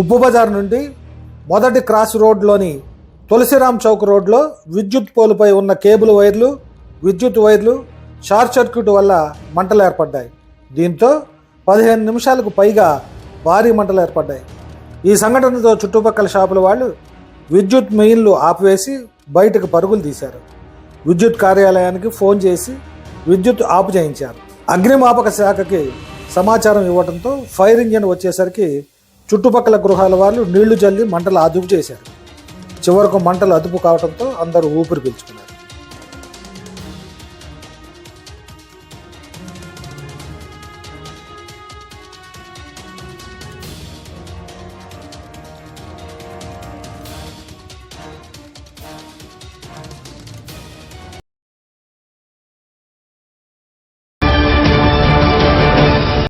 ఉప్పు బజార్ నుండి మొదటి క్రాస్ రోడ్లోని తులసిరామ్ చౌక్ రోడ్లో విద్యుత్ పోలుపై ఉన్న కేబుల్ వైర్లు విద్యుత్ వైర్లు షార్ట్ సర్క్యూట్ వల్ల మంటలు ఏర్పడ్డాయి. దీంతో పదిహేను నిమిషాలకు పైగా భారీ మంటలు ఏర్పడ్డాయి. ఈ సంఘటనతో చుట్టుపక్కల షాపుల వాళ్ళు విద్యుత్ మెయిన్లు ఆపివేసి బయటకు పరుగులు తీశారు. విద్యుత్ కార్యాలయానికి ఫోన్ చేసి విద్యుత్ ఆపు చేయించారు అగ్నిమాపక శాఖకి సమాచారం ఇవ్వడంతో ఫైర్ ఇంజిన్ వచ్చేసరికి చుట్టుపక్కల గృహాల వాళ్ళు నీళ్ళు జల్లి మంటలు అదుపు చేశారు. చివరకు మంటలు అదుపు కావడంతో అందరూ ఊపిరి పీల్చుకున్నారు.